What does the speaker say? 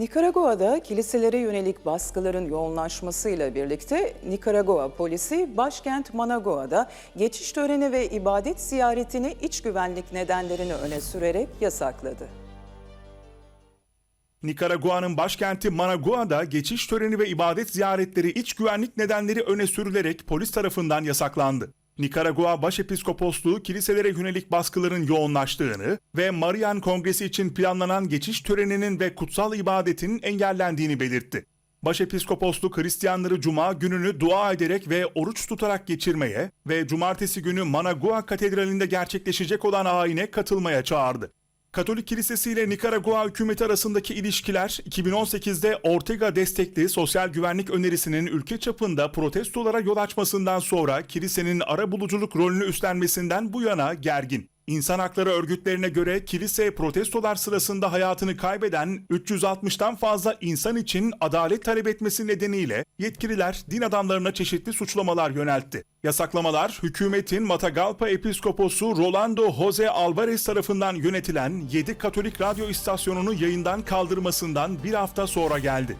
Nikaragua'da kiliselere yönelik baskıların yoğunlaşmasıyla birlikte Nikaragua polisi başkent Managua'da geçiş töreni ve ibadet ziyaretini iç güvenlik nedenlerini öne sürerek yasakladı. Nikaragua'nın başkenti Managua'da geçiş töreni ve ibadet ziyaretleri iç güvenlik nedenleri öne sürülerek polis tarafından yasaklandı. Nikaragua Başepiskoposluğu kiliselere yönelik baskıların yoğunlaştığını ve Marian Kongresi için planlanan geçiş töreninin ve kutsal ibadetin engellendiğini belirtti. Başepiskoposluk Hristiyanları Cuma gününü dua ederek ve oruç tutarak geçirmeye ve cumartesi günü Managua Katedrali'nde gerçekleşecek olan ayine katılmaya çağırdı. Katolik Kilisesi ile Nikaragua hükümeti arasındaki ilişkiler 2018'de Ortega destekli sosyal güvenlik önerisinin ülke çapında protestolara yol açmasından sonra kilisenin ara buluculuk rolünü üstlenmesinden bu yana gergin. İnsan hakları örgütlerine göre kilise protestolar sırasında hayatını kaybeden 360'tan fazla insan için adalet talep etmesi nedeniyle yetkililer din adamlarına çeşitli suçlamalar yöneltti. Yasaklamalar hükümetin Matagalpa Episkoposu Rolando Jose Alvarez tarafından yönetilen 7 Katolik radyo istasyonunu yayından kaldırmasından bir hafta sonra geldi.